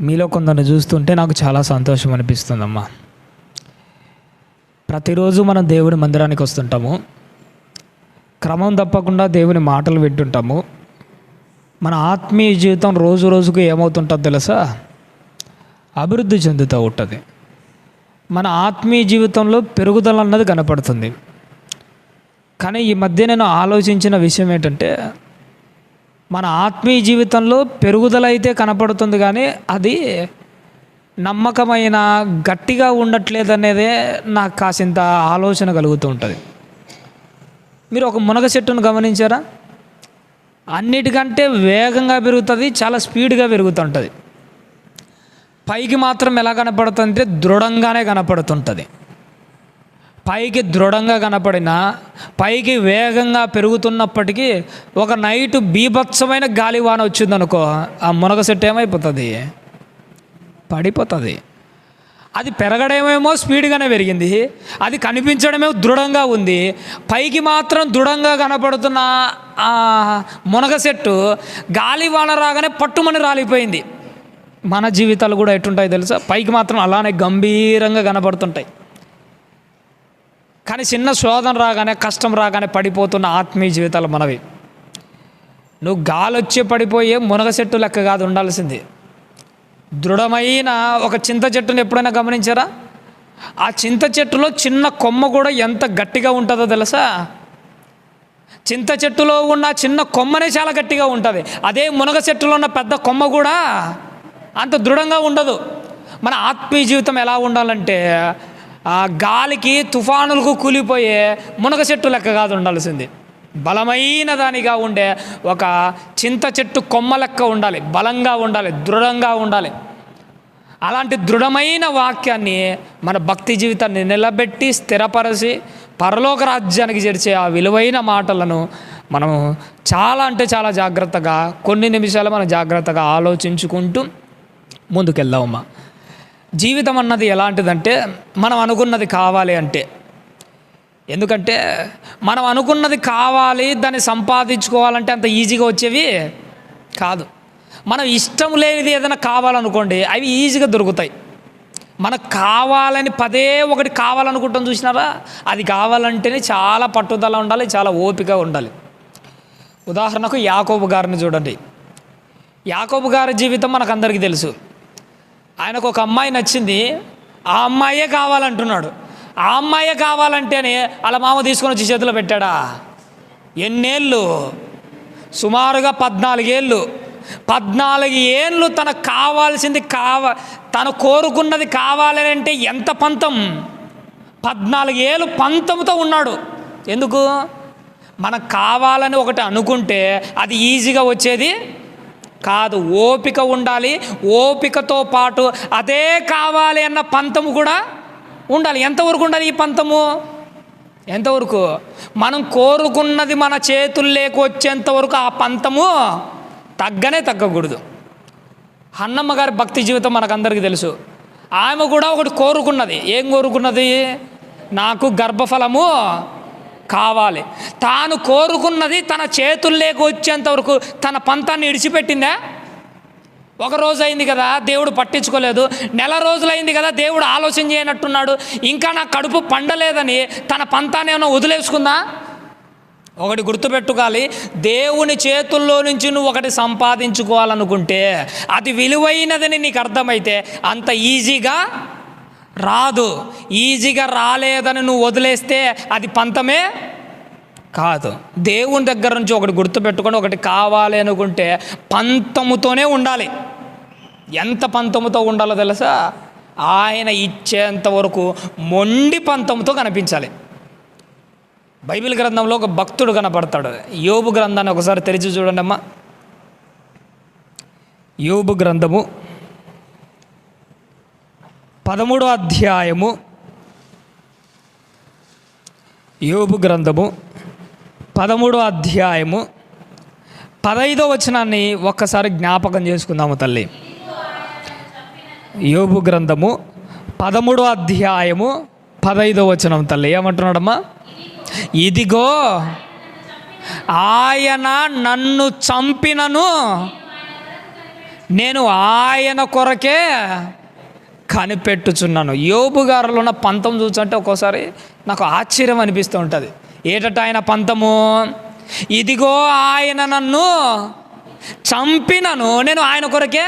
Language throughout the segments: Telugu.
మీలో కొందరిని చూస్తుంటే నాకు చాలా సంతోషం అనిపిస్తుందమ్మా. ప్రతిరోజు మనం దేవుని మందిరానికి వస్తుంటాము. క్రమం తప్పకుండా దేవుని మాటలు వింటుంటాము. మన ఆత్మీయ జీవితం రోజు రోజుకు ఏమవుతుంటుందో తెలుసా? అభివృద్ధి చెందుతూ ఉంటుంది. మన ఆత్మీయ జీవితంలో పెరుగుదల అన్నది కనపడుతుంది. కానీ ఈ మధ్య నేను ఆలోచించిన విషయం ఏంటంటే మన ఆత్మీయ జీవితంలో పెరుగుదల అయితే కనపడుతుంది కానీ అది నమ్మకమైన గట్టిగా ఉండట్లేదు అనేదే నాకు కాసింత ఆలోచన కలుగుతూ ఉంటుంది. మీరు ఒక మునగ చెట్టును గమనించారా? అన్నిటికంటే వేగంగా పెరుగుతుంది చాలా స్పీడ్గా పెరుగుతుంటుంది పైకి మాత్రం ఎలా కనపడుతుందంటే దృఢంగానే కనపడుతుంటుంది. పైకి దృఢంగా కనపడిన పైకి వేగంగా పెరుగుతున్నప్పటికీ ఒక నైట్ బీభత్సమైన గాలివాన వచ్చిందనుకో ఆ మునగ చెట్టు ఏమైపోతుంది? పడిపోతుంది. అది పెరగడమేమో స్పీడ్గానే పెరిగింది. అది కనిపించడమేమో దృఢంగా ఉంది. పైకి మాత్రం దృఢంగా కనపడుతున్న ఆ మునగ చెట్టు గాలివాన రాగానే పట్టుమని రాలిపోయింది. మన జీవితాలు కూడా ఎట్టుంటాయి తెలుసా? పైకి మాత్రం అలానే గంభీరంగా కనపడుతుంటాయి. కానీ చిన్న శోధన రాగానే కష్టం రాగానే పడిపోతున్న ఆత్మీయ జీవితాలు మనవి. నువ్వు గాలొచ్చి పడిపోయే మునగ చెట్టు లెక్క కాదు ఉండాల్సింది. దృఢమైన ఒక చింత చెట్టును ఎప్పుడైనా గమనించారా? ఆ చింత చెట్టులో చిన్న కొమ్మ కూడా ఎంత గట్టిగా ఉంటుందో తెలుసా? చింత చెట్టులో ఉన్న చిన్న కొమ్మనే చాలా గట్టిగా ఉంటుంది. అదే మునగ చెట్టులో ఉన్న పెద్ద కొమ్మ కూడా అంత దృఢంగా ఉండదు. మన ఆత్మీయ జీవితం ఎలా ఉండాలంటే ఆ గాలికి తుఫానులకు కూలిపోయే మునగ చెట్టు లెక్క కాదు ఉండాల్సింది. బలమైన దానిగా ఉండే ఒక చింత చెట్టు కొమ్మ లెక్క ఉండాలి. బలంగా ఉండాలి. దృఢంగా ఉండాలి. అలాంటి దృఢమైన వాక్యాన్ని మన భక్తి జీవితాన్ని నిలబెట్టి స్థిరపరచి పరలోక రాజ్యానికి చేర్చే ఆ విలువైన మాటలను మనము చాలా అంటే చాలా జాగ్రత్తగా కొన్ని నిమిషాలు మనం జాగ్రత్తగా ఆలోచించుకుంటూ ముందుకెళ్దామమ్మా. జీవితం అన్నది ఎలాంటిదంటే మనం అనుకున్నది కావాలి అంటే. ఎందుకంటే మనం అనుకున్నది కావాలి దాన్ని సంపాదించుకోవాలంటే అంత ఈజీగా వచ్చేవి కాదు. మనం ఇష్టం లేనిది ఏదైనా కావాలనుకోండి అవి ఈజీగా దొరుకుతాయి. మనకు కావాలని పదే ఒకటి కావాలనుకుంటాం చూసినారా? అది కావాలంటేనే చాలా పట్టుదల ఉండాలి చాలా ఓపిక ఉండాలి. ఉదాహరణకు యాకోబు గారిని చూడండి. యాకోబు గారి జీవితం మనకు అందరికీ తెలుసు. ఆయనకు ఒక అమ్మాయి నచ్చింది ఆ అమ్మాయే కావాలంటున్నాడు. ఆ అమ్మాయే కావాలంటేనే వాళ్ళ మామ తీసుకొని వచ్చి చేతిలో పెట్టాడా? ఎన్నేళ్ళు? సుమారుగా పద్నాలుగేళ్ళు. పద్నాలుగు ఏళ్ళు తనకు కావాల్సింది కావ తను కోరుకున్నది కావాలని అంటే ఎంత పంతం? పద్నాలుగు ఏళ్ళు పంతంతో ఉన్నాడు. ఎందుకు? మనకు కావాలని ఒకటి అనుకుంటే అది ఈజీగా వచ్చేది కాదు ఓపిక ఉండాలి. ఓపికతో పాటు అదే కావాలి అన్న పంతము కూడా ఉండాలి. ఎంతవరకు ఉండాలి ఈ పంతము? ఎంతవరకు? మనం కోరుకున్నది మన చేతుల్లోకి వచ్చేంతవరకు ఆ పంతము తగ్గనే తగ్గకూడదు. అన్నమ్మ గారి భక్తి జీవితం మనకందరికీ తెలుసు. ఆమె కూడా ఒకటి కోరుకున్నది. ఏం కోరుకున్నది? నాకు గర్భఫలము కావాలి. తాను కోరుకున్నది తన చేతుల్లోకి వచ్చేంత వరకు తన పంతాన్ని ఇడిచిపెట్టిందా? ఒక రోజు అయింది కదా దేవుడు పట్టించుకోలేదు. నెల రోజులైంది కదా దేవుడు ఆలోచన చేయనట్టున్నాడు. ఇంకా నా కడుపు పండలేదని తన పంతాన్ని ఏమైనా వదిలేసుకుందా? ఒకటి గుర్తుపెట్టుకోవాలి. దేవుని చేతుల్లో నుంచి నువ్వు ఒకటి సంపాదించుకోవాలనుకుంటే అది విలువైనదని నీకు అర్థమైతే అంత ఈజీగా రాదు. ఈజీగా రాలేదని నువ్వు వదిలేస్తే అది పంతమే కాదు. దేవుని దగ్గర నుంచి ఒకటి గుర్తుపెట్టుకొని ఒకటి కావాలి అనుకుంటే పంతముతోనే ఉండాలి. ఎంత పంతముతో ఉండాలో తెలుసా? ఆయన ఇచ్చేంత వరకు మొండి పంతముతో కనిపించాలి. బైబిల్ గ్రంథంలో ఒక భక్తుడు కనపడతాడు. యోబు గ్రంథాన్ని ఒకసారి తెరిచి చూడండి అమ్మా యోబు గ్రంథము పదమూడో అధ్యాయము యోబు గ్రంథము పదమూడో అధ్యాయము పదైదో వచనాన్ని ఒక్కసారి జ్ఞాపకం చేసుకుందాము తల్లి. యోబు గ్రంథము పదమూడో అధ్యాయము పదైదో వచనం తల్లి. ఏమంటున్నాడమ్మా? ఇదిగో ఆయన నన్ను చంపినను నేను ఆయన కొరకే కనిపెట్టుచున్నాను. యోబు గారిలో ఉన్న పంతం చూసంటే ఒక్కోసారి నాకు ఆశ్చర్యం అనిపిస్తూ ఉంటుంది. ఏటట ఆయన పంతము? ఇదిగో ఆయన నన్ను చంపినను. నేను ఆయన కొరకే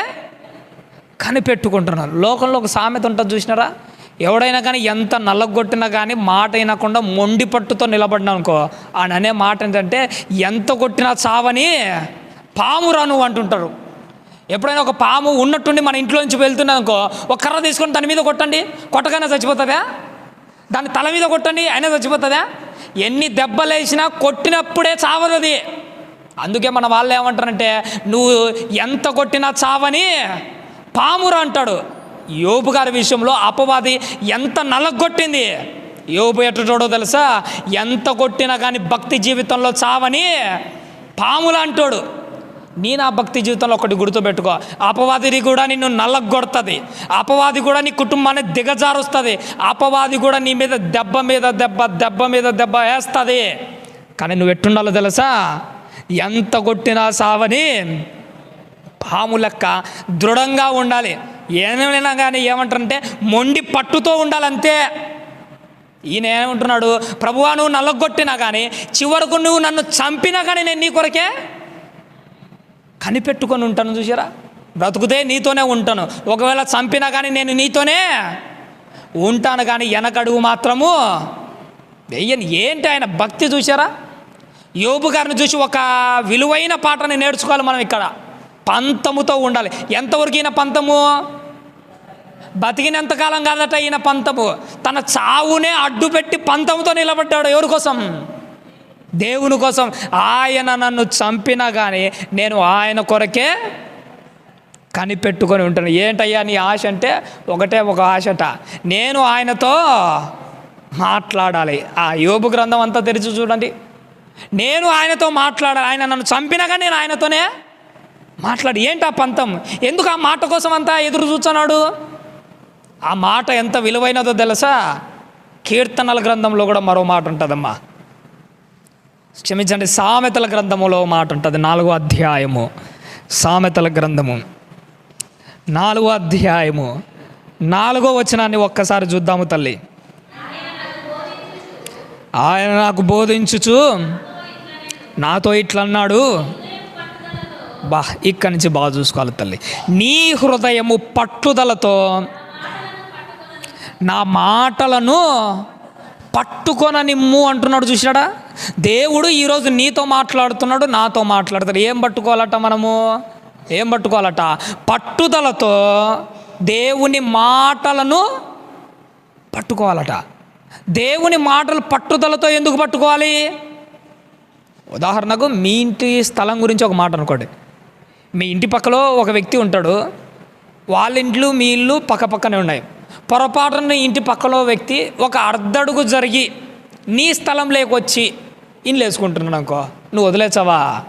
కనిపెట్టుకుంటున్నాను. లోకంలో ఒక సామెత ఉంటుంది చూసినారా? ఎవడైనా కానీ ఎంత నల్లగొట్టినా కానీ మాట అయినకుండా మొండి పట్టుతో నిలబడినా అనుకో ఆయన అనే మాట ఏంటంటే ఎంత కొట్టినా చావని పామురాను అంటుంటారు. ఎప్పుడైనా ఒక పాము ఉన్నట్టుండి మన ఇంట్లో నుంచి వెళ్తున్నానుకో ఒక కర్ర తీసుకొని దాని మీద కొట్టండి కొట్టగానే చచ్చిపోతుందా? దాని తల మీద కొట్టండి అయినా చచ్చిపోతుందా? ఎన్ని దెబ్బలు వేసినా కొట్టినప్పుడే చావదది. అందుకే మన వాళ్ళు ఏమంటారంటే నువ్వు ఎంత కొట్టినా చావని పామురా అంటాడు. యోపు గారి విషయంలో అపవాది ఎంత నలగొట్టింది? యోపు ఎట్టుటోడో తెలుసా? ఎంత కొట్టినా కానీ భక్తి జీవితంలో చావని పాములా అంటాడు. నీ నా భక్తి జీవితంలో ఒకటి గుర్తుపెట్టుకో. అపవాది కూడా నిన్ను నల్లగొడుతుంది. అపవాది కూడా నీ కుటుంబాన్ని దిగజారుస్తుంది. అపవాది కూడా నీ మీద దెబ్బ మీద దెబ్బ దెబ్బ మీద దెబ్బ వేస్తుంది. కానీ నువ్వు ఎట్టుండాలో తెలుసా? ఎంత కొట్టినా సావని పాము లెక్క దృఢంగా ఉండాలి. ఏమైనా కానీ ఏమంటారంటే మొండి పట్టుతో ఉండాలంతే. ఈయన ఏమంటున్నాడు? ప్రభువా నువ్వు నల్లగొట్టినా కానీ చివరకు నువ్వు నన్ను చంపినా కానీ నేను నీ కొరకే కనిపెట్టుకొని ఉంటాను చూసారా బ్రతుకుతే నీతోనే ఉంటాను. ఒకవేళ చంపినా కానీ నేను నీతోనే ఉంటాను కానీ వెనకడుగు మాత్రము వెయ్యని ఏంటి ఆయన భక్తి చూసారా యోబు గారిని చూసి ఒక విలువైన పాటని నేర్చుకోవాలి మనం ఇక్కడ. పంతముతో ఉండాలి. ఎంతవరకు ఈయన పంతము? బతికినంతకాలం కాదట ఈయన పంతము. తన చావునే అడ్డుపెట్టి పంతముతో నిలబడ్డాడు ఎవరి కోసం? దేవుని కోసం ఆయన నన్ను చంపినా కానీ నేను ఆయన కొరకే కనిపెట్టుకొని ఉంటాను. ఏంటయ్యా నీ ఆశ అంటే ఒకటే ఒక ఆశట. నేను ఆయనతో మాట్లాడాలి. ఆ యోబు గ్రంథం అంతా తెరిచి చూడండి. నేను ఆయనతో మాట్లాడాలి. ఆయన నన్ను చంపినాగా కానీ నేను ఆయనతోనే మాట్లాడి. ఏంటి ఆ పంతం? ఎందుకు ఆ మాట కోసం అంతా ఎదురు చూస్తున్నాడు? ఆ మాట ఎంత విలువైనదో తెలుసా? కీర్తనల గ్రంథంలో కూడా మరో మాట ఉంటుందమ్మా. క్షమించండి సామెతల గ్రంథములో మాట ఉంటుంది నాలుగో అధ్యాయము. సామెతల గ్రంథము. నాలుగో అధ్యాయము. నాలుగో వచనాన్ని ఒక్కసారి చూద్దాము తల్లి. ఆయన నాకు బోధించుచు నాతో ఇట్లా అన్నాడు బా ఇక్కడి నుంచి బాగా చూసుకోవాలి తల్లి. నీ హృదయము పట్టుదలతో నా మాటలను పట్టుకోననిమ్ము అంటున్నాడు చూసినాడా? దేవుడు ఈరోజు నీతో మాట్లాడుతున్నాడు నాతో మాట్లాడుతాడు. ఏం పట్టుకోవాలట మనము? ఏం పట్టుకోవాలట? పట్టుదలతో దేవుని మాటలను పట్టుకోవాలట. దేవుని మాటలు పట్టుదలతో ఎందుకు పట్టుకోవాలి? ఉదాహరణకు మీ ఇంటి స్థలం గురించి ఒక మాట అనుకోండి. మీ ఇంటి పక్కలో ఒక వ్యక్తి ఉంటాడు. వాళ్ళ ఇంట్లు మీ ఇల్లు పక్క పక్కనే ఉన్నాయి. పొరపాటున ఇంటి పక్కలో వ్యక్తి ఒక అర్ధడుగు జరిగి నీ స్థలం లేకొచ్చి ఇల్లు వేసుకుంటున్నాడు అనుకో నువ్వు వదిలేచవా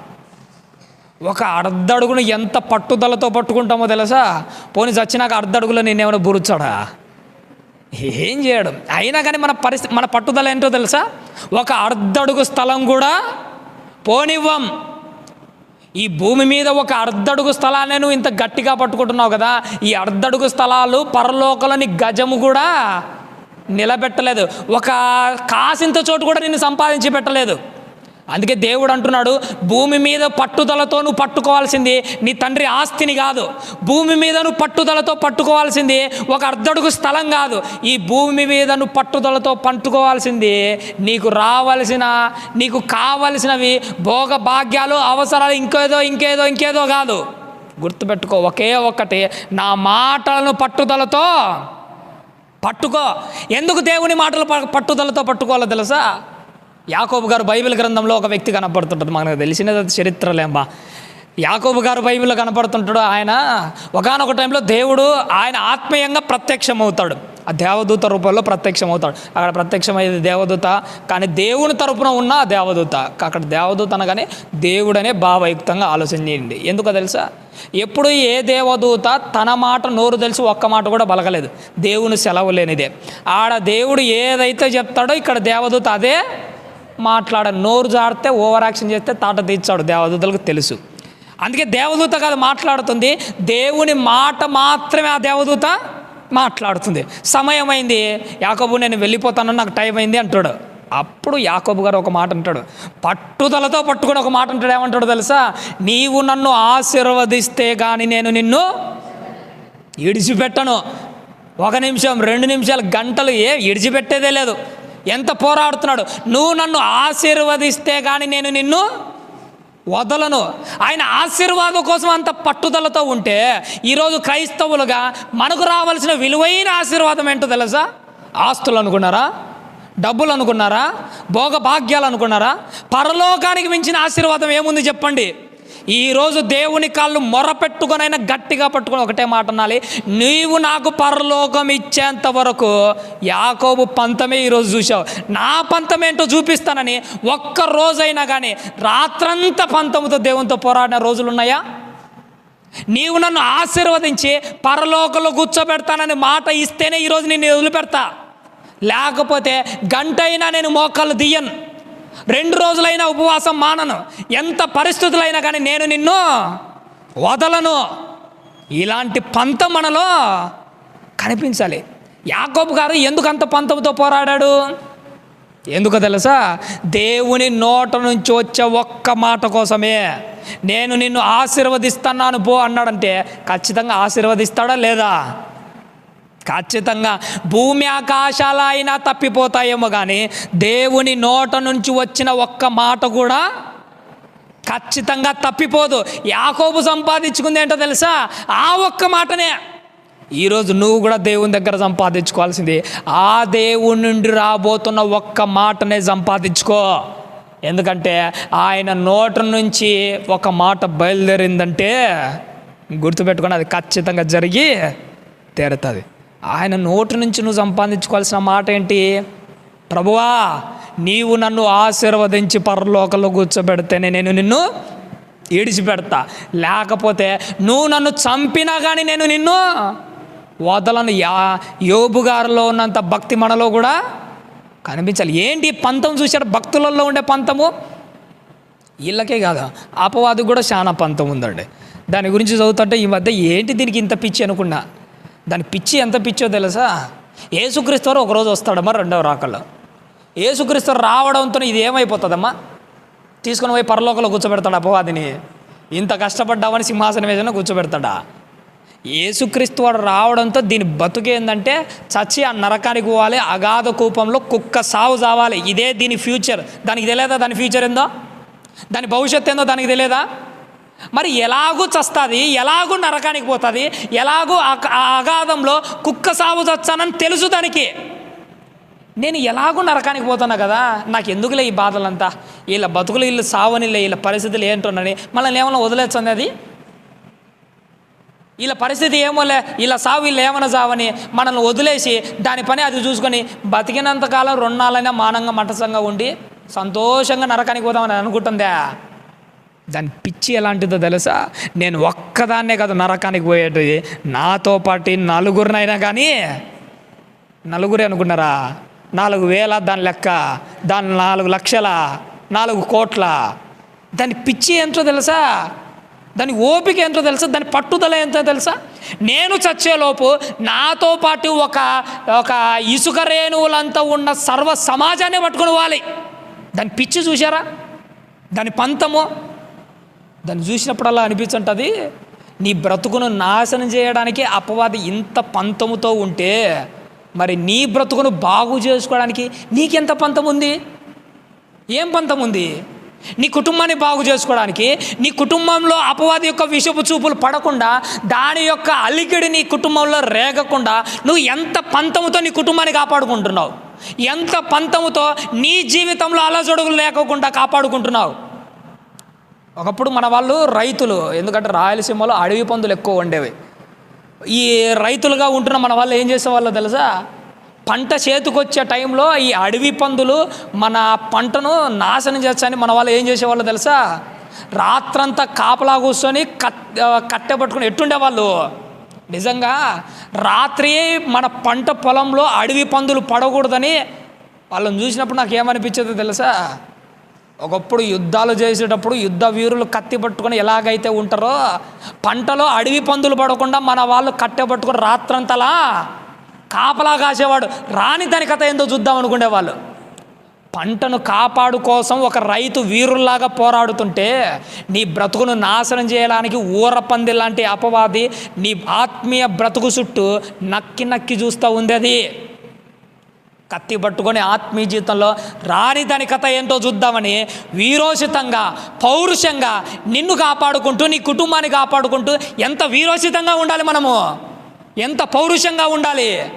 ఒక అర్ధడుగును ఎంత పట్టుదలతో పట్టుకుంటామో తెలుసా? పోనీ చచ్చినాక అర్ధడుగులో నేనేమైనా బురుచాడా ఏం చేయడం? అయినా కానీ మన పరిస్థితి మన పట్టుదల ఏంటో తెలుసా? ఒక అర్ధడుగు స్థలం కూడా పోనివ్వం. ఈ భూమి మీద ఒక అర్ధడుగు స్థలాన్ని నువ్వు ఇంత గట్టిగా పట్టుకుంటున్నావు కదా ఈ అర్ధడుగు స్థలాలు పరలోకలని గజము కూడా నిలబెట్టలేదు. ఒక కాసింత చోటు కూడా నిన్ను సంపాదించి పెట్టలేదు. అందుకే దేవుడు అంటున్నాడు భూమి మీద పట్టుదలతో నువ్వు పట్టుకోవాల్సింది నీ తండ్రి ఆస్తిని కాదు. భూమి మీద నువ్వు పట్టుదలతో పట్టుకోవాల్సింది ఒక అర్ధడుగు స్థలం కాదు. ఈ భూమి మీద నువ్వు పట్టుదలతో పట్టుకోవాల్సింది నీకు రావలసిన నీకు కావలసినవి భోగ భాగ్యాలు అవసరాలు ఇంకేదో ఇంకేదో ఇంకేదో కాదు. గుర్తుపెట్టుకో ఒకే ఒక్కటి నా మాటలను పట్టుదలతో పట్టుకో. ఎందుకు దేవుని మాటలు ప- పట్టుదలతో పట్టుకోవాలో తెలుసా? యాకోబు గారు బైబిల్ గ్రంథంలో ఒక వ్యక్తి కనపడుతుంటుంది. మనకు తెలిసినది చరిత్రలేంబా. యాకోబు గారు బైబిల్లో కనపడుతుంటాడు. ఆయన ఒకనొక టైంలో దేవుడు ఆయన ఆత్మీయంగా ప్రత్యక్షమవుతాడు. ఆ దేవదూత రూపంలో ప్రత్యక్షమవుతాడు. అక్కడ ప్రత్యక్షమయ్యేది దేవదూత కానీ దేవుని తరపున ఉన్న ఆ దేవదూత. అక్కడ దేవదూత అనగానే దేవుడనే భావయుక్తంగా ఆలోచన చేయండి ఎందుకో తెలుసా? ఎప్పుడు ఏ దేవదూత తన మాట నోరు తెలిసి ఒక్క మాట కూడా బలగలేదు దేవుని సెలవు లేనిదే. ఆడ దేవుడు ఏదైతే చెప్తాడో ఇక్కడ దేవదూత అదే మాట్లాడ నోరు జాడితే ఓవర్ యాక్షన్ చేస్తే తాట తీర్చాడు దేవదూతలకు తెలుసు. అందుకే దేవదూత కాదు మాట్లాడుతుంది. దేవుని మాట మాత్రమే ఆ దేవదూత మాట్లాడుతుంది. సమయమైంది. యాకబు నేను వెళ్ళిపోతాను నాకు టైం అయింది అంటాడు. అప్పుడు యాకబు గారు ఒక మాట అంటాడు. పట్టుదలతో పట్టుకుని ఒక మాట అంటాడు. ఏమంటాడు తెలుసా? నీవు నన్ను ఆశీర్వదిస్తే కానీ నేను నిన్ను ఇడిచిపెట్టను. ఒక నిమిషం రెండు నిమిషాలు గంటలు ఏ ఇడిచిపెట్టేదే లేదు. ఎంత పోరాడుతున్నాడు? నువ్వు నన్ను ఆశీర్వదిస్తే కానీ నేను నిన్ను వదలను. ఆయన ఆశీర్వాదం కోసం అంత పట్టుదలతో ఉంటే ఈరోజు క్రైస్తవులుగా మనకు రావాల్సిన విలువైన ఆశీర్వాదం ఏంటో తెలుసా? ఆస్తులు అనుకున్నారా? డబ్బులు అనుకున్నారా? భోగభాగ్యాలు అనుకున్నారా? పరలోకానికి మించిన ఆశీర్వాదం ఏముంది చెప్పండి? ఈరోజు దేవుని కాళ్ళు మొరపెట్టుకొనైనా గట్టిగా పట్టుకొని ఒకటే మాట అనాలి. నీవు నాకు పరలోకం ఇచ్చేంత వరకు యాకోబు పంతమే ఈరోజు చూసావు నా పంతం ఏంటో చూపిస్తానని ఒక్క రోజైనా కానీ రాత్రంతా పంతముతో దేవునితో పోరాడిన రోజులు ఉన్నాయా నీవు నన్ను ఆశీర్వదించి పరలోకంలో కూర్చోబెడతానని మాట ఇస్తేనే ఈరోజు నేను వదిలిపెడతా. లేకపోతే గంటైనా నేను మోకాళ్ళు దియ్యను. రెండు రోజులైనా ఉపవాసం మానను. ఎంత పరిస్థితులైనా కానీ నేను నిన్ను వదలను. ఇలాంటి పంతం మనలో కనిపించాలి. యాకోబు గారు ఎందుకు అంత పంతంతో పోరాడాడు? ఎందుకు తెలుసా? దేవుని నోట నుంచి వచ్చే ఒక్క మాట కోసమే. నేను నిన్ను ఆశీర్వదిస్తున్నాను పో అన్నాడంటే ఖచ్చితంగా ఆశీర్వదిస్తాడా లేదా? ఖచ్చితంగా భూమి ఆకాశాలు అయినా తప్పిపోతాయేమో కానీ దేవుని నోట నుంచి వచ్చిన ఒక్క మాట కూడా ఖచ్చితంగా తప్పిపోదు. యాకోబు సంపాదించుకుంది ఏంటో తెలుసా? ఆ ఒక్క మాటనే. ఈరోజు నువ్వు కూడా దేవుని దగ్గర సంపాదించుకోవాల్సింది. ఆ దేవుని నుండి రాబోతున్న ఒక్క మాటనే సంపాదించుకో. ఎందుకంటే ఆయన నోట నుంచి ఒక మాట బయలుదేరిందంటే గుర్తుపెట్టుకొని అది ఖచ్చితంగా జరిగి తేరుతుంది. ఆయన నోటి నుంచి నువ్వు సంపాదించుకోవాల్సిన మాట ఏంటి? ప్రభువా నీవు నన్ను ఆశీర్వదించి పరలోకంలో కూర్చోబెడితేనే నేను నిన్ను ఈడిచిపెడతా. లేకపోతే నువ్వు నన్ను చంపినా కానీ నేను నిన్ను వదలను. యా యోబు గారిలో ఉన్నంత భక్తి మనలో కూడా కనిపించాలి. ఏంటి ఈ పంతం చూశారు భక్తులలో ఉండే పంతము? వీళ్ళకే కాదు అపవాది కూడా చాలా పంతం ఉందండి. దాని గురించి చదువుతుంటే ఈ మధ్య ఏంటి దీనికి ఇంత పిచ్చి అనుకున్నా? దాని పిచ్చి ఎంత పిచ్చో తెలుసా? ఏసుక్రీస్తువారు ఒకరోజు వస్తాడమ్మా రెండవ రాకల్లో. ఏసుక్రీస్తు రావడంతో ఇది ఏమైపోతుందమ్మా? తీసుకుని పోయి పరలోకంలో కూర్చోబెడతాడు అపవాదిని? ఇంత కష్టపడ్డావని సింహాసనం వేసిన కూర్చోబెడతాడా? ఏసుక్రీస్తు వాడు రావడంతో దీని బతుకేందంటే చచ్చి ఆ నరకానికి పోవాలి అగాధ కూపంలో కుక్క సావు చావాలి. ఇదే దీని ఫ్యూచర్. దానికి తెలియదా దాని ఫ్యూచర్ ఏందో? దాని భవిష్యత్తు ఏందో దానికి తెలియదా? మరి ఎలాగూ చస్తుంది? ఎలాగూ నరకానికి పోతుంది? ఎలాగూ ఆ అగాధంలో కుక్క సాగు చచ్చానని తెలుసు దానికి. నేను ఎలాగూ నరకానికి పోతున్నా కదా? నాకు ఎందుకులే ఈ బాధలంతా? వీళ్ళ బతుకులు వీళ్ళు సావనిలే వీళ్ళ పరిస్థితులు ఏంటోనని మనల్ని ఏమైనా వదిలేస్తుంది అది? వీళ్ళ పరిస్థితి ఏమోలే వీళ్ళ సావు వీళ్ళు ఏమైనా సావని మనల్ని వదిలేసి దాని పని అది చూసుకొని బతికినంతకాలం రెండాలైనా మానంగా మటసంగా ఉండి సంతోషంగా నరకానికి పోదామని అనుకుంటుందా? దాని పిచ్చి ఎలాంటిదో తెలుసా? నేను ఒక్కదాన్నే కాదు నరకానికి పోయేది నాతో పాటు నలుగురినైనా కానీ నలుగురే అనుకున్నారా? నాలుగు వేల దాని లెక్క దాని నాలుగు లక్షల నాలుగు కోట్ల. దాని పిచ్చి ఏంటో తెలుసా? దాని ఓపిక ఏంటో తెలుసా? దాని పట్టుదల ఏంటో తెలుసా? నేను చచ్చేలోపు నాతో పాటు ఒక ఒక ఇసుక రేణువులంతా ఉన్న సర్వ సమాజాన్ని పట్టుకుని వాలి దాని పిచ్చి చూసారా దాని పంతము దాన్ని చూసినప్పుడల్లా అనిపించుంటుంది నీ బ్రతుకును నాశనం చేయడానికి అపవాది ఇంత పంతముతో ఉంటే మరి నీ బ్రతుకును బాగు చేసుకోవడానికి నీకెంత పంతం ఉంది ఏం పంతం ఉంది నీ కుటుంబాన్ని బాగు చేసుకోవడానికి నీ కుటుంబంలో అపవాది యొక్క విషపు చూపులు పడకుండా దాని యొక్క అలికిడి నీ కుటుంబంలో రేగకుండా నువ్వు ఎంత పంతముతో నీ కుటుంబాన్ని కాపాడుకుంటున్నావు? ఎంత పంతముతో నీ జీవితంలో అలజడుగులు లేకుండా కాపాడుకుంటున్నావు? ఒకప్పుడు మన వాళ్ళు రైతులు ఎందుకంటే రాయలసీమలో అడవి పందులు ఎక్కువ ఉండేవి. ఈ రైతులుగా ఉంటున్న మన వాళ్ళు ఏం చేసేవాళ్ళో తెలుసా? పంట చేతికొచ్చే టైంలో ఈ అడవి పందులు మన పంటను నాశనం చేస్తాయని మన వాళ్ళు ఏం చేసేవాళ్ళో తెలుసా? రాత్రంతా కాపలా కూర్చొని కట్ కట్టె పట్టుకుని ఎట్టుండే వాళ్ళు నిజంగా రాత్రి మన పంట పొలంలో అడవి పందులు పడకూడదని వాళ్ళని చూసినప్పుడు నాకు ఏమనిపించేదో తెలుసా? ఒకప్పుడు యుద్ధాలు చేసేటప్పుడు యుద్ధ వీరులు కత్తి పట్టుకొని ఎలాగైతే ఉంటారో పంటలో అడవి పందులు పడకుండా మన వాళ్ళు కట్టె పట్టుకొని రాత్రంతలా కాపలా కాసేవాడు. రాని దాని కథ ఏందో చూద్దాం అనుకునేవాళ్ళు. పంటను కాపాడు కోసం ఒక రైతు వీరుల్లాగా పోరాడుతుంటే నీ బ్రతుకును నాశనం చేయడానికి ఊరపంది లాంటి అపవాది నీ ఆత్మీయ బ్రతుకు చుట్టూ నక్కి నక్కి చూస్తూ ఉంది అది. కత్తి పట్టుకొని ఆత్మీయ జీవితంలో రాని దాని కథ ఏంటో చూద్దామని వీరోచితంగా పౌరుషంగా నిన్ను కాపాడుకుంటూ నీ కుటుంబాన్ని కాపాడుకుంటూ ఎంత వీరోచితంగా ఉండాలి మనము? ఎంత పౌరుషంగా ఉండాలి?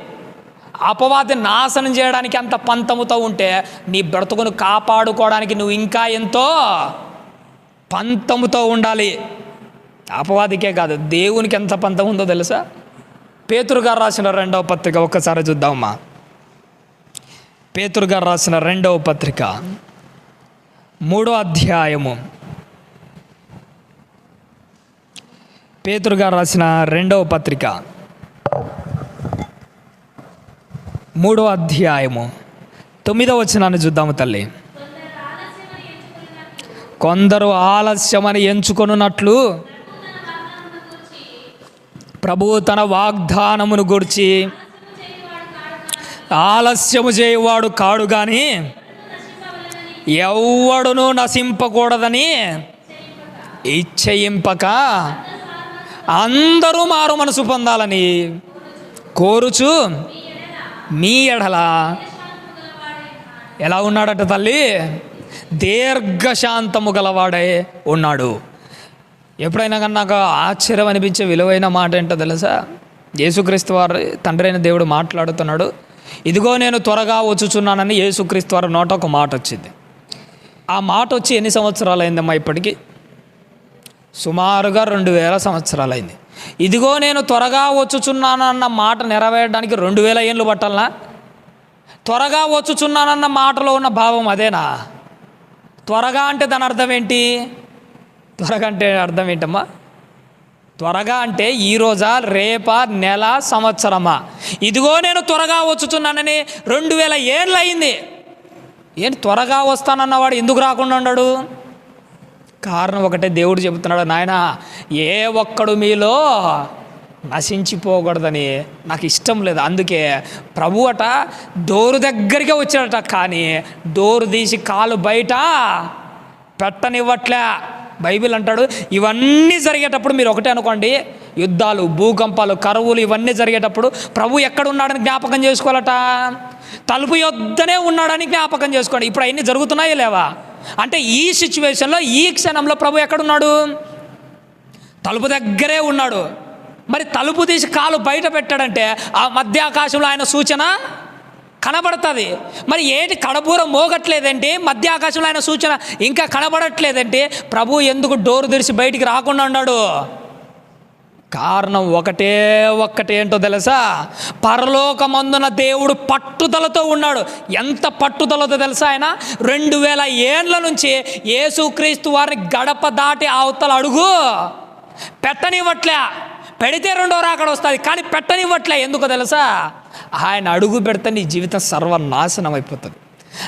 అపవాది నాశనం చేయడానికి అంత పంతముతో ఉంటే నీ బ్రతుకును కాపాడుకోవడానికి నువ్వు ఇంకా ఎంతో పంతముతో ఉండాలి. అపవాదికే కాదు దేవునికి ఎంత పంతం ఉందో తెలుసా? పేతురు గారు రాసిన రెండవ పత్రిక ఒక్కసారి చూద్దామమ్మా. పేతురు గారు రాసిన రెండవ పత్రిక. మూడో అధ్యాయము. పేతురు గారు రాసిన రెండవ పత్రిక. మూడో అధ్యాయము. తొమ్మిదవ వచనాన్ని చూద్దాము తల్లి. కొందరు ఆలస్యమని ఎంచుకొనున్నట్లు ప్రభువు తన వాగ్దానమును గురించి ఆలస్యము చేయవాడు కాడు కానీ ఎవడునూ నశింపకూడదని ఇచ్చయింపక అందరూ మారు మనసు పొందాలని కోరుచు మీ ఎడల. ఎలా ఉన్నాడట తల్లి? దీర్ఘశాంతము గలవాడై ఉన్నాడు. ఎప్పుడైనా కానీ నాకు ఆశ్చర్యం అనిపించే విలువైన మాట ఏంటో తెలుసా? యేసుక్రీస్తు వారు తండ్రి అయిన దేవుడు మాట్లాడుతున్నాడు. ఇదిగో నేను త్వరగా వచ్చుచున్నానని యేసుక్రీస్తు వారి నోట ఒక మాట వచ్చింది. ఆ మాట వచ్చి ఎన్ని సంవత్సరాలు అయిందమ్మా ఇప్పటికీ? సుమారుగా రెండు వేల సంవత్సరాలైంది. ఇదిగో నేను త్వరగా వచ్చుచున్నానన్న మాట నెరవేరడానికి రెండు వేల ఏళ్ళు పట్టాలనా? త్వరగా వచ్చుచున్నానన్న మాటలో ఉన్న భావం అదేనా? త్వరగా అంటే దాని అర్థం ఏంటి? త్వరగా అంటే అర్థం ఏంటమ్మా? త్వరగా అంటే ఈ రోజా రేపా నెల సంవత్సరమా? ఇదిగో నేను త్వరగా వచ్చుతున్నానని రెండు వేల ఏళ్ళు అయింది ఏంటి త్వరగా వస్తానన్నవాడు ఎందుకు రాకుండా ఉన్నాడు కారణం ఒకటే దేవుడు చెబుతున్నాడు నాయన ఏ ఒక్కడు మీలో నశించిపోకూడదని నాకు ఇష్టం లేదు. అందుకే ప్రభు అట డోరు దగ్గరికే వచ్చాడట కానీ డోరు తీసి కాలు బయట పెట్టనివ్వట్లే. బైబిల్ అంటాడు ఇవన్నీ జరిగేటప్పుడు మీరు ఒకటే అనుకోండి యుద్ధాలు భూకంపాలు కరువులు ఇవన్నీ జరిగేటప్పుడు ప్రభు ఎక్కడ ఉన్నాడని జ్ఞాపకం చేసుకోవాలట. తలుపు యొద్దనే ఉన్నాడని జ్ఞాపకం చేసుకోండి. ఇప్పుడు అవన్నీ జరుగుతున్నాయో లేవా? అంటే ఈ సిచ్యువేషన్లో ఈ క్షణంలో ప్రభు ఎక్కడున్నాడు? తలుపు దగ్గరే ఉన్నాడు. మరి తలుపు తీసి కాలు బయట పెట్టాడంటే ఆ మధ్య ఆకాశంలో ఆయన సూచన? కనబడుతుంది. మరి ఏంటి కడపూరం మోగట్లేదంటే మధ్య ఆకాశంలో ఆయన సూచన ఇంకా కనబడట్లేదంటే ప్రభు ఎందుకు డోరు తెరిచి బయటికి రాకుండా ఉన్నాడు? కారణం ఒకటే ఒక్కటే ఏంటో తెలుసా? పరలోకమందున దేవుడు పట్టుదలతో ఉన్నాడు. ఎంత పట్టుదలతో తెలుసా ఆయన? రెండు వేల ఏండ్ల నుంచి యేసుక్రీస్తు వారిని గడప దాటి అవతల అడుగు పెట్టనివ్వట్లే. పెడితే రెండో రాకడ వస్తుంది కానీ పెట్టనివ్వట్లే. ఎందుకు తెలుసా? ఆయన అడుగు పెడితే నీ జీవితం సర్వనాశనం అయిపోతుంది.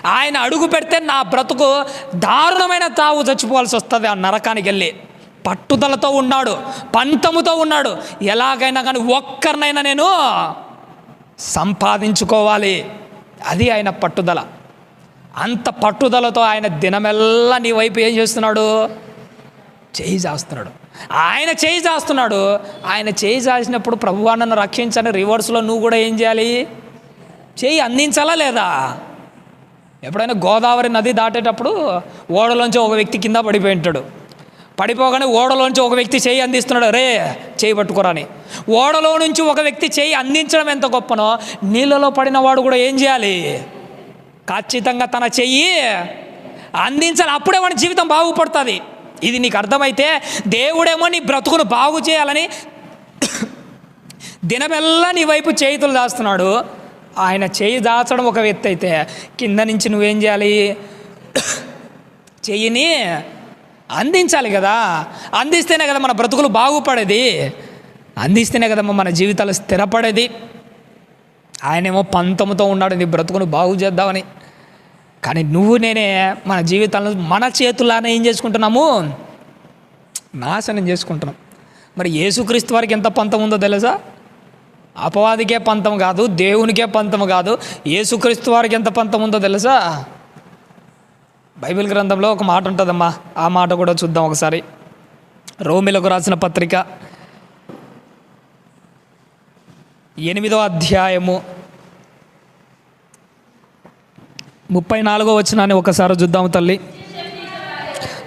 ఆయన అడుగు పెడితే నా బ్రతుకు దారుణమైన తావు చచ్చిపోవాల్సి వస్తుంది ఆ నరకానికి వెళ్ళి. పట్టుదలతో ఉన్నాడు పంతముతో ఉన్నాడు. ఎలాగైనా కానీ ఒక్కరినైనా నేను సంపాదించుకోవాలి. అది ఆయన పట్టుదల. అంత పట్టుదలతో ఆయన దినమెల్లా నీ వైపు ఏం చేస్తున్నాడు? చేయి చేస్తున్నాడు ఆయన చేయి చేస్తున్నాడు ఆయన చేయి చేసినప్పుడు ప్రభువా నన్ను రక్షించని రివర్స్లో నువ్వు కూడా ఏం చేయాలి? చేయి అందించాలా లేదా? ఎప్పుడైనా గోదావరి నది దాటేటప్పుడు ఓడలోంచి ఒక వ్యక్తి కింద పడిపోయి ఉంటాడు. పడిపోగానే ఓడలోంచి ఒక వ్యక్తి చేయి అందిస్తున్నాడు రే చేయి పట్టుకోరా ఓడలో నుంచి ఒక వ్యక్తి చేయి అందించడం ఎంత గొప్పనో నీళ్ళలో పడిన వాడు కూడా ఏం చేయాలి? ఖచ్చితంగా తన చెయ్యి అందించాలి. అప్పుడే వాడి జీవితం బాగుపడుతుంది. ఇది నీకు అర్థమైతే దేవుడేమో నీ బ్రతుకును బాగు చేయాలని దినమెల్లా నీ వైపు చేతులు దాస్తున్నాడు. ఆయన చేయి దాచడం ఒక వ్యక్తి అయితే కింద నుంచి నువ్వేం చేయాలి? చెయ్యిని అందించాలి కదా. అందిస్తేనే కదా మన బ్రతుకులు బాగుపడేది. అందిస్తేనే కదమ్మా మన జీవితాలు స్థిరపడేది. ఆయనేమో పంతముతో ఉన్నాడు నీ బ్రతుకును బాగు చేద్దామని. కానీ నువ్వు నేనే మన జీవితాలను మన చేతుల్లోనే ఏం చేసుకుంటున్నాము? నాశనం చేసుకుంటున్నాం. మరి యేసుక్రీస్తు వారికి ఎంత పంతం ఉందో తెలుసా? అపవాదికే పంతం కాదు దేవునికే పంతం కాదు. యేసుక్రీస్తు వారికి ఎంత పంతం ఉందో తెలుసా? బైబిల్ గ్రంథంలో ఒక మాట ఉంటుందమ్మా. ఆ మాట కూడా చూద్దాం ఒకసారి. రోమిలకు రాసిన పత్రిక ఎనిమిదో అధ్యాయము. ముప్పై నాలుగో వచ్చినాన్ని ఒకసారి చూద్దాము తల్లి.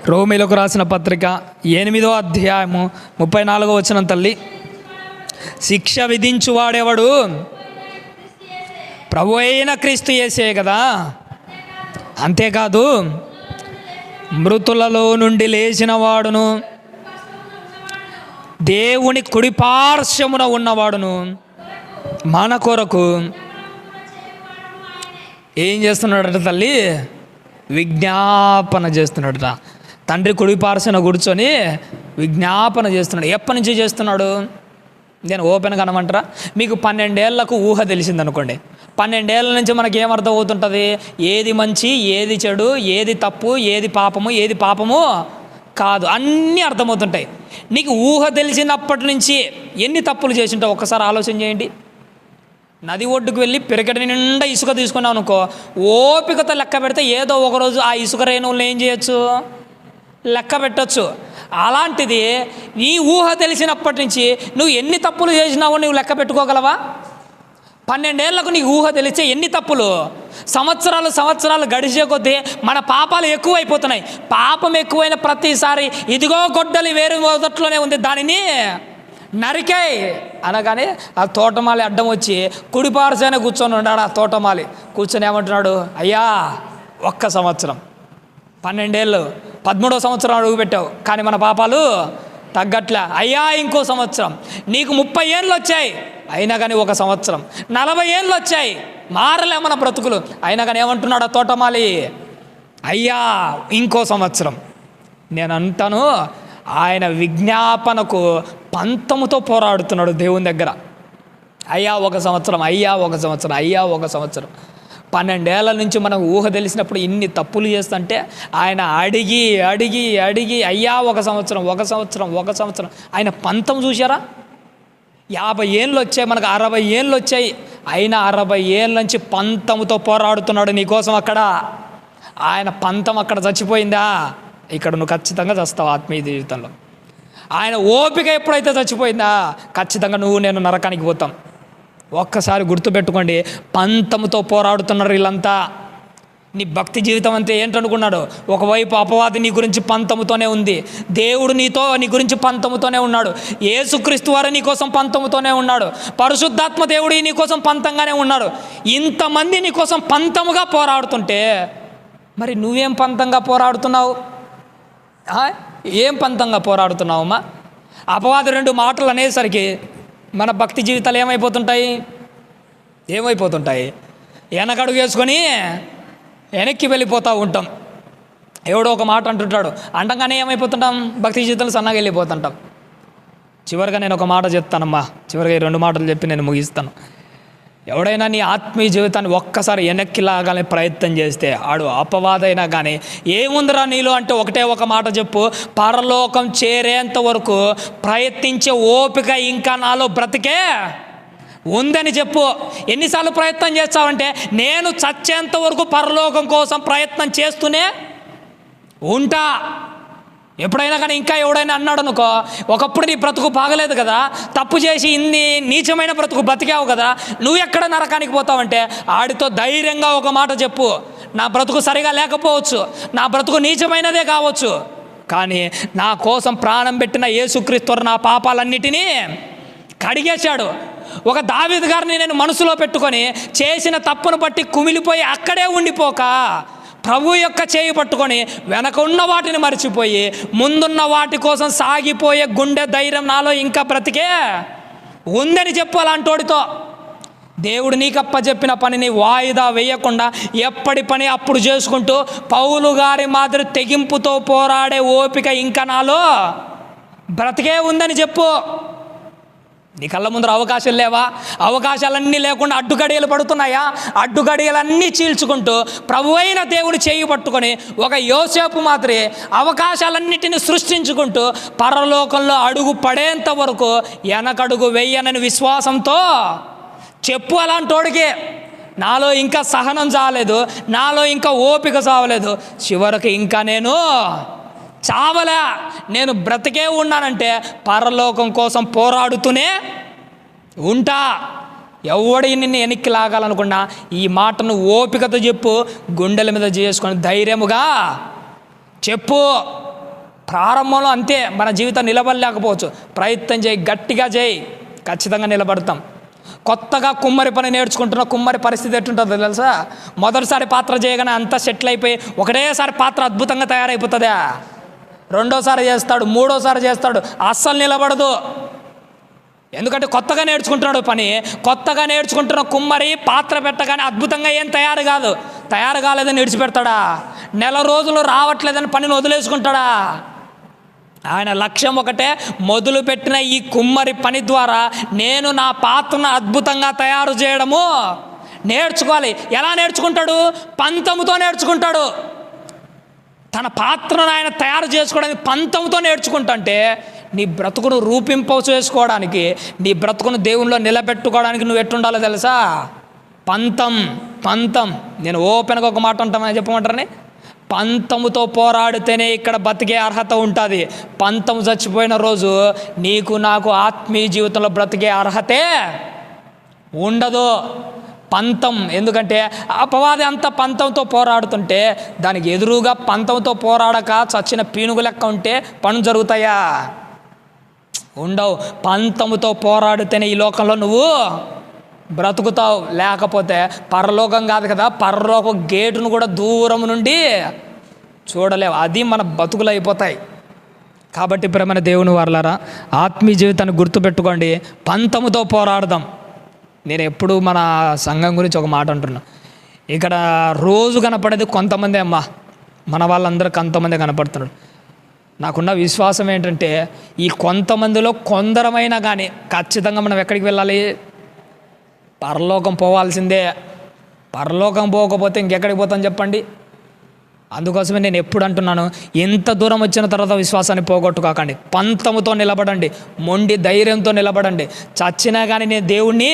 రోమిలకు రాసిన పత్రిక ఎనిమిదో అధ్యాయము ముప్పై నాలుగో వచ్చిన తల్లి. శిక్ష విధించువాడెవడు? ప్రభు అయిన క్రీస్తు చేసే కదా. అంతేకాదు మృతులలో నుండి లేచిన వాడును దేవుని కుడిపార్శ్వమున ఉన్నవాడును. మన కొరకు ఏం చేస్తున్నాడట తల్లి? విజ్ఞాపన చేస్తున్నాడట. తండ్రి కుడి కూర్చొని విజ్ఞాపన చేస్తున్నాడు. ఎప్పటి నుంచి చేస్తున్నాడు? నేను ఓపెన్గా అనమంటారా? మీకు పన్నెండేళ్ళకు ఊహ తెలిసింది అనుకోండి పన్నెండేళ్ళ నుంచి మనకి ఏమర్థం అవుతుంటుంది ఏది మంచి ఏది చెడు ఏది తప్పు ఏది పాపము ఏది పాపము కాదు. అన్నీ అర్థమవుతుంటాయి. నీకు ఊహ తెలిసినప్పటి నుంచి ఎన్ని తప్పులు చేసి ఉంటావు ఒక్కసారి ఆలోచన చేయండి. నది ఒడ్డుకు వెళ్ళి పిరకటి నిండా ఇసుక తీసుకున్నావు అనుకో ఓపికతో లెక్క పెడితే ఏదో ఒకరోజు ఆ ఇసుక రేణువులను ఏం చేయొచ్చు? లెక్క పెట్టొచ్చు. అలాంటిది నీ ఊహ తెలిసినప్పటి నుంచి నువ్వు ఎన్ని తప్పులు చేసినావో నువ్వు లెక్క పెట్టుకోగలవా? పన్నెండేళ్ళకు నీకు ఊహ తెలిస్తే ఎన్ని తప్పులు? సంవత్సరాలు సంవత్సరాలు గడిచే కొద్దీ మన పాపాలు ఎక్కువైపోతున్నాయి. పాపం ఎక్కువైన ప్రతిసారి ఇదిగో గొడ్డలి వేరు మొదట్లోనే ఉంది దానిని. నరికాయి అనగానే ఆ తోటమాలి అడ్డం వచ్చి కుడిపార్సైన కూర్చొని ఉన్నాడు ఆ తోటమాలి. కూర్చొని ఏమంటున్నాడు? అయ్యా ఒక్క సంవత్సరం. పన్నెండేళ్ళు. పదమూడో సంవత్సరం అడుగుపెట్టావు కానీ మన పాపాలు తగ్గట్లే. అయ్యా ఇంకో సంవత్సరం. నీకు ముప్పై ఏళ్ళు వచ్చాయి. అయినా కానీ ఒక సంవత్సరం. నలభై ఏళ్ళు వచ్చాయి. మారలే మన బ్రతుకులు. అయినా కానీ ఏమంటున్నాడు ఆ తోటమాలి? అయ్యా ఇంకో సంవత్సరం. నేను అంటాను ఆయన విజ్ఞాపనకు పంతముతో పోరాడుతున్నాడు దేవుని దగ్గర. అయ్యా ఒక సంవత్సరం అయ్యా ఒక సంవత్సరం అయ్యా ఒక సంవత్సరం. పన్నెండేళ్ళ నుంచి మనకు ఊహ తెలిసినప్పుడు ఇన్ని తప్పులు చేస్తుంటే ఆయన అడిగి అడిగి అడిగి అయ్యా ఒక సంవత్సరం ఒక సంవత్సరం ఒక సంవత్సరం. ఆయన పంతం చూశారా? యాభై ఏళ్ళు వచ్చాయి మనకు అరవై ఏళ్ళు వచ్చాయి. అయినా అరవై ఏళ్ళ నుంచి పంతముతో పోరాడుతున్నాడు నీకోసం అక్కడ. ఆయన పంతం అక్కడ చచ్చిపోయిందా? ఇక్కడ నువ్వు ఖచ్చితంగా చస్తావు ఆత్మీయ జీవితంలో ఆయన ఓపిక ఎప్పుడైతే చచ్చిపోయిందా ఖచ్చితంగా నువ్వు నేను నరకానికి పోతాం. ఒక్కసారి గుర్తుపెట్టుకోండి పంతముతో పోరాడుతున్నారు వీళ్ళంతా. నీ భక్తి జీవితం అంతే ఏంటనుకున్నాడు? ఒకవైపు అపవాది నీ గురించి పంతముతోనే ఉంది దేవుడు నీతో నీ గురించి పంతముతోనే ఉన్నాడు ఏసుక్రీస్తు వారు నీ కోసం పంతముతోనే ఉన్నాడు పరిశుద్ధాత్మ దేవుడు నీ కోసం పంతంగానే ఉన్నాడు. ఇంతమంది నీ కోసం పంతముగా పోరాడుతుంటే మరి నువ్వేం పంతంగా పోరాడుతున్నావు? ఏం పంతంగా పోరాడుతున్నావమ్మా అపవాది రెండు మాటలు అనేసరికి మన భక్తి జీవితాలు ఏమైపోతుంటాయి? ఏమైపోతుంటాయి? వెనకడుగు వేసుకొని వెనక్కి వెళ్ళిపోతూ ఉంటాం. ఎవడో ఒక మాట అంటుంటాడు అంటంగానే ఏమైపోతుంటాం? భక్తి జీవితంలో సన్నగా వెళ్ళిపోతుంటాం. చివరిగా నేను ఒక మాట చెప్తానమ్మా. చివరిగా ఈ రెండు మాటలు చెప్పి నేను ముగిస్తాను. ఎవడైనా నీ ఆత్మీయ జీవితాన్ని ఒక్కసారి వెనక్కి లాగానే ప్రయత్నం చేస్తే ఆడు అపవాదైనా కానీ ఏముందిరా నీలో? అంటే ఒకటే ఒక మాట చెప్పు పరలోకం చేరేంత వరకు ప్రయత్నించే ఓపిక ఇంకా నాలో బ్రతికే ఉందని చెప్పు. ఎన్నిసార్లు ప్రయత్నం చేస్తావంటే నేను చచ్చేంత వరకు పరలోకం కోసం ప్రయత్నం చేస్తూనే ఉంటా. ఎప్పుడైనా కానీ ఇంకా ఎవడైనా అన్నాడు అనుకో ఒకప్పుడు నీ బ్రతుకు బాగలేదు కదా తప్పు చేసి ఇన్ని నీచమైన బ్రతుకు బతికావు కదా నువ్వు ఎక్కడ నరకానికి పోతావంటే ఆడితో ధైర్యంగా ఒక మాట చెప్పు. నా బ్రతుకు సరిగా లేకపోవచ్చు నా బ్రతుకు నీచమైనదే కావచ్చు. కానీ నా కోసం ప్రాణం పెట్టిన యేసుక్రీస్తు నా పాపాలన్నిటినీ కడిగేశాడు. ఒక దావీదు గారిని నేను మనసులో పెట్టుకొని చేసిన తప్పును బట్టి కుమిలిపోయి అక్కడే ఉండిపోక ప్రభు యొక్క చేయి పట్టుకొని వెనక ఉన్న వాటిని మర్చిపోయి ముందున్న వాటి కోసం సాగిపోయే గుండె ధైర్యం నాలో ఇంకా బ్రతికే ఉందని చెప్పు అలాంటోడితో. దేవుడు నీకప్ప చెప్పిన పనిని వాయిదా వేయకుండా ఎప్పటి పని అప్పుడు చేసుకుంటూ పౌలు గారి మాదిరి తెగింపుతో పోరాడే ఓపిక ఇంకా నాలో బ్రతికే ఉందని చెప్పు. నీ కళ్ళ ముందర అవకాశం లేవా? అవకాశాలన్నీ లేకుండా అడ్డుగడియలు పడుతున్నాయా? అడ్డుగడియలన్నీ చీల్చుకుంటూ ప్రభు అయిన దేవుని చేయి పట్టుకొని ఒక యోసేపు మాత్రమే అవకాశాలన్నిటిని సృష్టించుకుంటూ పరలోకంలో అడుగు పడేంత వరకు వెనకడుగు వెయ్యనని విశ్వాసంతో చెప్పు అలాంటోడికే. నాలో ఇంకా సహనం చాలేదు నాలో ఇంకా ఓపిక చావలేదు. చివరికి ఇంకా నేను చావలే. నేను బ్రతికే ఉన్నానంటే పరలోకం కోసం పోరాడుతూనే ఉంటా. ఎవడి నిన్ను వెనక్కి లాగాలనుకున్నా ఈ మాటను ఓపికతో చెప్పు గుండెల మీద చేసుకొని ధైర్యముగా చెప్పు. ప్రారంభంలో అంతే మన జీవితం నిలబడలేకపోవచ్చు. ప్రయత్నం చేయి గట్టిగా చేయి ఖచ్చితంగా నిలబడతాం. కొత్తగా కుమ్మరి పని నేర్చుకుంటున్న కుమ్మరి పరిస్థితి ఎట్టుంటుందో తెలుసా? మొదటిసారి పాత్ర చేయగానే అంతా సెటిల్ అయిపోయి ఒకటేసారి పాత్ర అద్భుతంగా తయారైపోతుందా? రెండోసారి చేస్తాడు మూడోసారి చేస్తాడు. అస్సలు నిలబడదు. ఎందుకంటే కొత్తగా నేర్చుకుంటున్నాడు పని. కొత్తగా నేర్చుకుంటున్న కుమ్మరి పాత్ర పెట్టగానే అద్భుతంగా ఏం తయారు కాదు. తయారు కాలేదని విడిచిపెడతాడా? నెల రోజులు రావట్లేదని పనిని వదిలేసుకుంటాడా? ఆయన లక్ష్యం ఒకటే మొదలుపెట్టిన ఈ కుమ్మరి పని ద్వారా నేను నా పాత్రను అద్భుతంగా తయారు చేయడము. నేర్చుకోవాలి. ఎలా నేర్చుకుంటాడు? పంతముతో నేర్చుకుంటాడు. తన పాత్రను ఆయన తయారు చేసుకోవడానికి పంతంతో నేర్చుకుంటుంటే నీ బ్రతుకును రూపింప చేసుకోవడానికి నీ బ్రతుకును దేవునిలో నిలబెట్టుకోవడానికి నువ్వు ఎట్టుండాలో తెలుసా? పంతం పంతం. నేను ఓపెన్గా ఒక మాట ఉంటామని చెప్పమంటారని? పంతముతో పోరాడితేనే ఇక్కడ బతికే అర్హత ఉంటుంది. పంతము చచ్చిపోయిన రోజు నీకు నాకు ఆత్మీయ జీవితంలో బ్రతికే అర్హతే ఉండదు. పంతం. ఎందుకంటే అపవాది అంత పంతంతో పోరాడుతుంటే దానికి ఎదురుగా పంతంతో పోరాడక చచ్చిన పీనుగు లెక్క ఉంటే పనులు జరుగుతాయా? ఉండవు. పంతముతో పోరాడితేనే ఈ లోకంలో నువ్వు బ్రతుకుతావు. లేకపోతే పరలోకం కాదు కదా. పరలోక గేటును కూడా దూరం నుండి చూడలేవు. అది మన బతుకులు అయిపోతాయి. కాబట్టి ప్రేమ దేవుని వర్లరా ఆత్మీయ జీవితాన్ని గుర్తుపెట్టుకోండి. పంతముతో పోరాడదాం. నేను ఎప్పుడు మన సంఘం గురించి ఒక మాట అంటున్నా. ఇక్కడ రోజు కనపడేది కొంతమంది అమ్మా. మన వాళ్ళందరూ కొంతమంది కనపడుతున్నారు. నాకున్న విశ్వాసం ఏంటంటే ఈ కొంతమందిలో కొందరమైనా కానీ ఖచ్చితంగా మనం ఎక్కడికి వెళ్ళాలి? పరలోకం పోవాల్సిందే. పరలోకం పోకపోతే ఇంకెక్కడికి పోతాం చెప్పండి? అందుకోసమే నేను ఎప్పుడు అంటున్నాను ఎంత దూరం వచ్చిన తర్వాత విశ్వాసాన్ని పోగొట్టుకోకండి. పంతముతో నిలబడండి మొండి ధైర్యంతో నిలబడండి. చచ్చినా కానీ నేను దేవుణ్ణి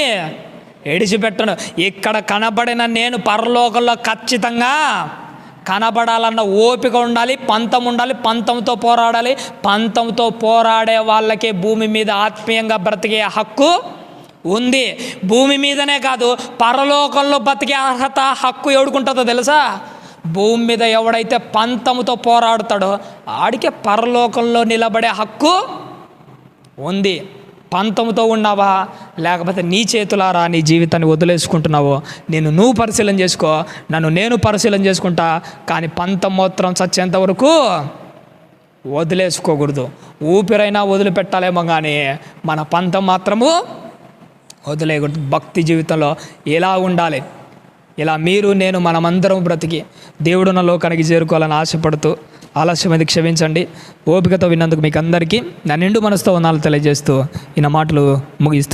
ఎడిచిపెట్టను ఇక్కడ కనబడిన నేను పరలోకంలో ఖచ్చితంగా కనబడాలన్న ఓపిక ఉండాలి పంతం ఉండాలి పంతంతో పోరాడాలి. పంతంతో పోరాడే వాళ్ళకే భూమి మీద ఆత్మీయంగా బ్రతికే హక్కు ఉంది. భూమి మీదనే కాదు పరలోకంలో బతికే అర్హత హక్కు ఎవడుకుంటుందో తెలుసా? భూమి మీద ఎవడైతే పంతముతో పోరాడతాడో ఆడికే పరలోకంలో నిలబడే హక్కు ఉంది. పంతముతో ఉన్నావా? లేకపోతే నీ చేతులారా నీ జీవితాన్ని వదిలేసుకుంటున్నావో? నేను నువ్వు పరిశీలన చేసుకో నన్ను నేను పరిశీలన చేసుకుంటా కానీ పంతం మాత్రం చచ్చేంత వరకు వదిలేసుకోకూడదు. ఊపిరైనా వదిలిపెట్టాలేమో కానీ మన పంతం మాత్రము వదిలేయకూడదు. భక్తి జీవితంలో ఎలా ఉండాలి? ఇలా మీరు నేను మనమందరం బ్రతికి దేవుడు నా లోకానికి చేరుకోవాలని ఆశపడుతూ ఆలస్యమైంది క్షమించండి. ఓపికతో విన్నందుకు మీకు అందరికీ నా నిండు మనసుతో ఉన్నాను తెలియజేస్తూ ఈయన మాటలు ముగిస్తున్నాను.